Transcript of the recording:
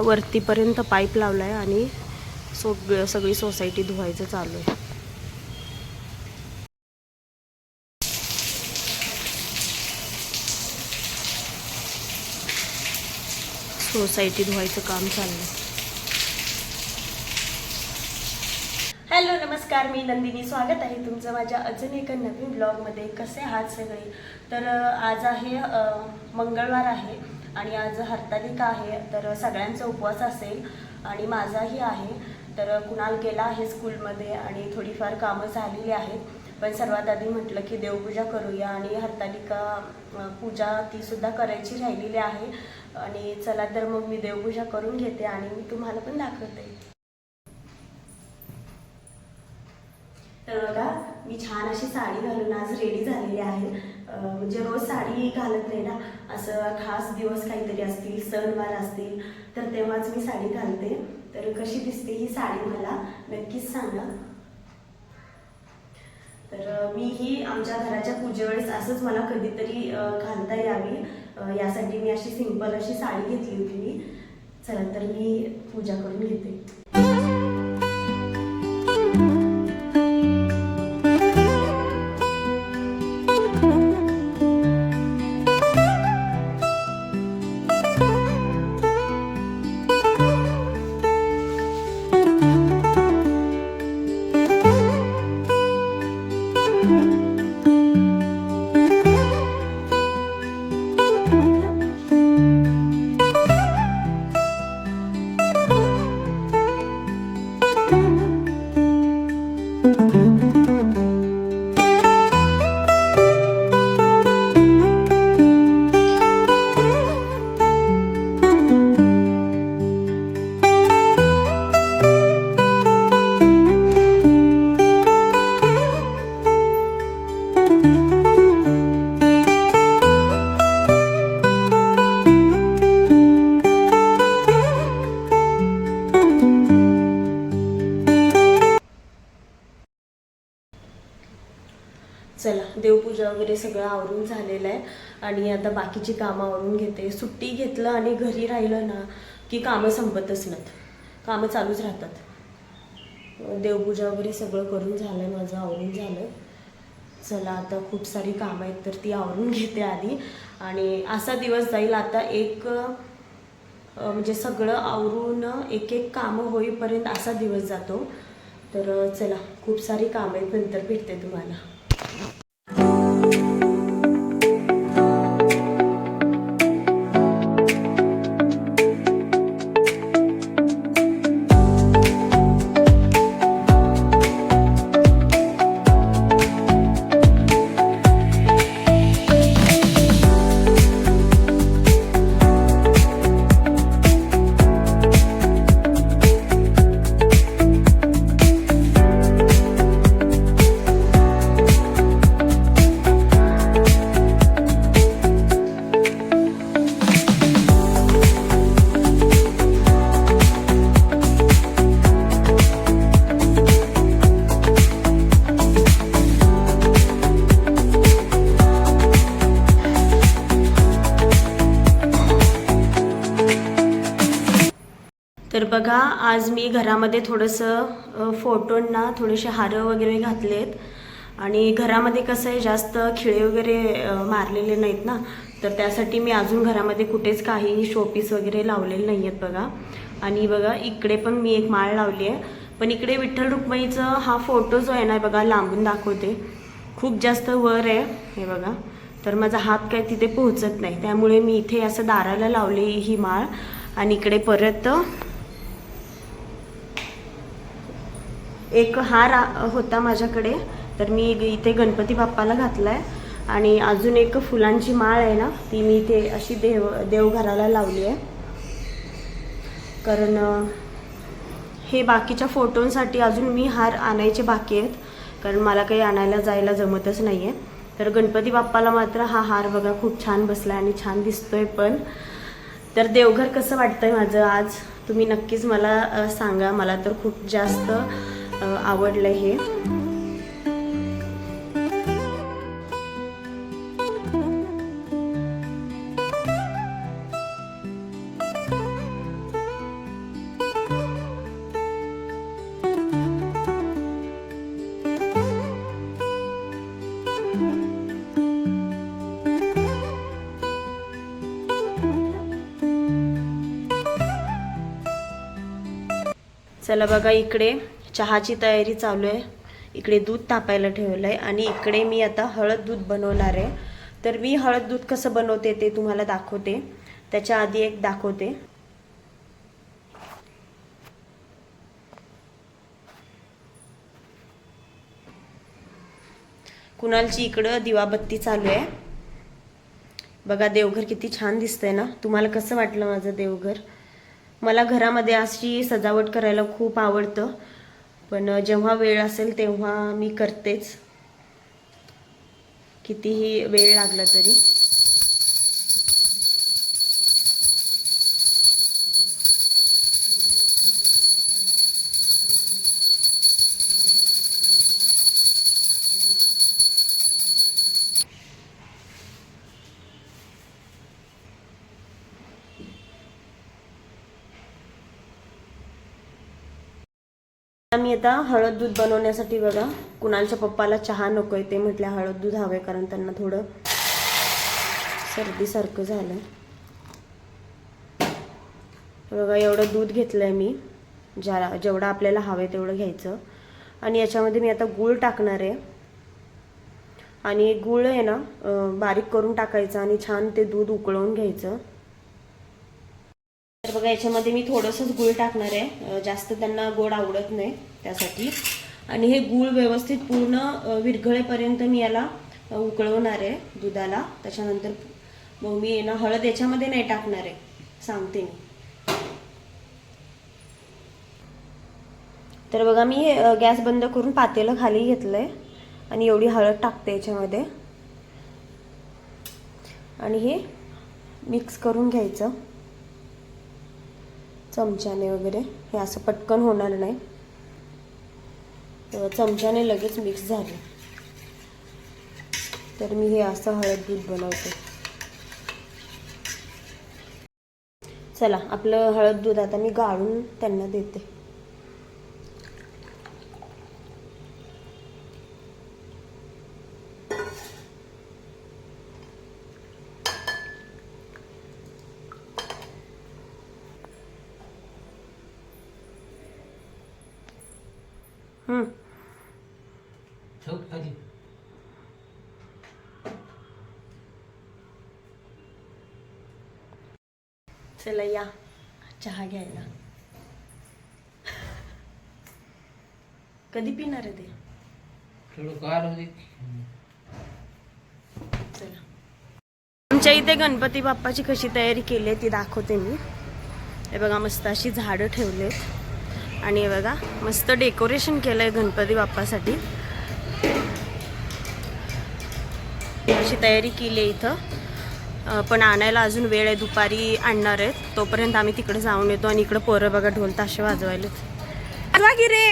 वरतीपर्यंत pipe लावला आहे आणि सो सगळी सोसायटी धुवायचं चालू आहे. सोसायटी धुवायचं काम चाललंय हॅलो नमस्कार. मी नंदिनी. स्वागत आहे तुमचं माझ्या अजून एका नवीन ब्लॉगमध्ये कसे आहात सगळे? तर आज आहे मंगळवार आहे. आणि आज हरतालिका आहे तर सगळ्यांचा उपवास असेल आणि माझाही आहे तर कुणाल गेला आहे स्कूलमध्ये आणि थोडीफार कामं झालेली आहेत. पण सर्वात आधी म्हटलं की देवपूजा करूया आणि हरतालिका पूजा तीसुद्धा करायची राहिलेली आहे. आणि चला तर मग मी देवपूजा करून घेते आणि मी तुम्हाला पण दाखवते. तर बघा मी छान अशी साडी घालून आज रेडी झालेली आहे. म्हणजे रोज साडी घालत नाही ना असं खास दिवस काहीतरी असतील सणवार असतील तर तेव्हाच मी साडी घालते. तर कशी दिसते ही साडी मला नक्कीच सांगा. तर मी ही आमच्या घराच्या पूजेवेळेस असंच मला कधीतरी घालता यावी. यासाठी मी अशी सिंपल अशी साडी घेतली होती मी. चला तर मी पूजा करून घेते. चला देवपूजा वगैरे सगळं आवरून झालेलं आहे. आणि आता बाकीची कामं आवरून घेते. सुट्टी घेतलं आणि घरी राहिलं ना की कामं संपतच नाहीत. कामं चालूच राहतात. देवपूजा वगैरे सगळं करून झालं आहे माझं आवरून झालं चला आता खूप सारी कामं आहेत तर ती आवरून घेते आधी. आणि असा दिवस जाईल आता एक म्हणजे सगळं आवरून एक एक कामं होईपर्यंत असा दिवस जातो. तर चला खूप सारी कामं आहेत नंतर भेटते तुम्हाला. आज मी घरामध्ये थोडंसं फोटोंना थोडेसे हारं वगैरे घातलेत. आणि घरामध्ये कसं आहे जास्त खिळे वगैरे मारलेले नाहीत ना. तर त्यासाठी मी अजून घरामध्ये कुठेच काही शोपीस वगैरे लावलेले नाही आहेत बघा. आणि बघा इकडे पण मी एक माळ लावली आहे. पण इकडे विठ्ठल रुक्माईचं हा फोटो जो आहे ना बघा लांबून दाखवते. खूप जास्त वर आहे हे बघा. तर माझा हात काय तिथे पोहोचत नाही. त्यामुळे मी इथे असं दाराला लावली ही माळ. आणि इकडे परत एक हार आ- होता माझ्याकडे. तर मी इथे गणपती बाप्पाला घातला आहे आणि अजून एक फुलांची माळ आहे ना ती मी इथे अशी देव देवघराला लावली आहे. कारण हे बाकीच्या फोटोंसाठी अजून मी हार आणायचे बाकी आहेत. कारण मला काही आणायला जायला जमतच नाही आहे तर गणपती बाप्पाला मात्र हा हार बघा खूप छान बसला आणि छान दिसतोय पण. तर देवघर कसं वाटतंय माझं आज? तुम्ही नक्कीच मला सांगा. मला तर खूप जास्त आवडलं हे. चला बघा इकडे. चहाची तयारी चालू आहे. इकडे दूध तापायला ठेवलं आहे आणि इकडे मी आता हळद दूध बनवणार आहे. तर मी हळद दूध कसं बनवते ते तुम्हाला दाखवते. त्याच्या आधी एक दाखवते. कुणालची इकडं दिवाबत्ती चालू आहे. बघा देवघर किती छान दिसतंय ना? तुम्हाला कसं वाटलं माझं देवघर? मला घरामध्ये अशी सजावट करायला खूप आवडतं. पण जेव्हा वेळ असेल तेव्हा मी करतेच. कितीही वेळ लागला तरी. मी आता हळद दूध बनवण्यासाठी बघा कुणालच्या पप्पाला चहा नकोय ते म्हटलं हळद दूध हवे कारण त्यांना थोडं सर्दीसारखं झालं बघा एवढं दूध घेतलंय मी. ज्या जेवढं आपल्याला हवे तेवढं घ्यायचं. आणि याच्यामध्ये मी आता गूळ टाकणार आहे. आणि गूळ आहे ना बारीक करून टाकायचं आणि छान ते दूध उकळवून घ्यायचं. बघा याच्यामध्ये मी थोडंसंच गूळ टाकणार आहे. जास्त त्यांना गोड आवडत नाही त्यासाठी. आणि हे गूळ व्यवस्थित पूर्ण विरघळेपर्यंत मी याला उकळवणार आहे दुधाला. त्याच्यानंतर मग मी ना हळद याच्यामध्ये नाही टाकणार आहे. सांगते मी. तर बघा मी हे गॅस बंद करून पातेलं खाली घेतलंय. आणि एवढी हळद टाकते याच्यामध्ये. आणि हे मिक्स करून घ्यायचं. चमच्याने वगैरे. हे असं पटकन होणार नाही. तेव्हा चमच्याने लगेच मिक्स झाले. तर मी हे असं हळद दूध बनवते. चला आपलं हळद दूध आता मी गाळून त्यांना देते. हम्म. ठेव खाली चला या. चहा घ्यायला. कधी पिणार आहे ते? थोडं गार होते चला. आमच्या इथे गणपती बाप्पाची कशी तयारी केली आहे ती दाखवते मी. हे बघा मस्त अशी झाडं ठेवलेत. आणि हे बघा मस्त डेकोरेशन केलं आहे गणपती बाप्पासाठी. अशी तयारी केली आहे इथं. पण आणायला अजून वेळ आहे दुपारी आणणार आहेत. तोपर्यंत आम्ही तिकडे जाऊन येतो आणि इकडं पोरं बघा ढोल ताशे वाजवायलेत. रे!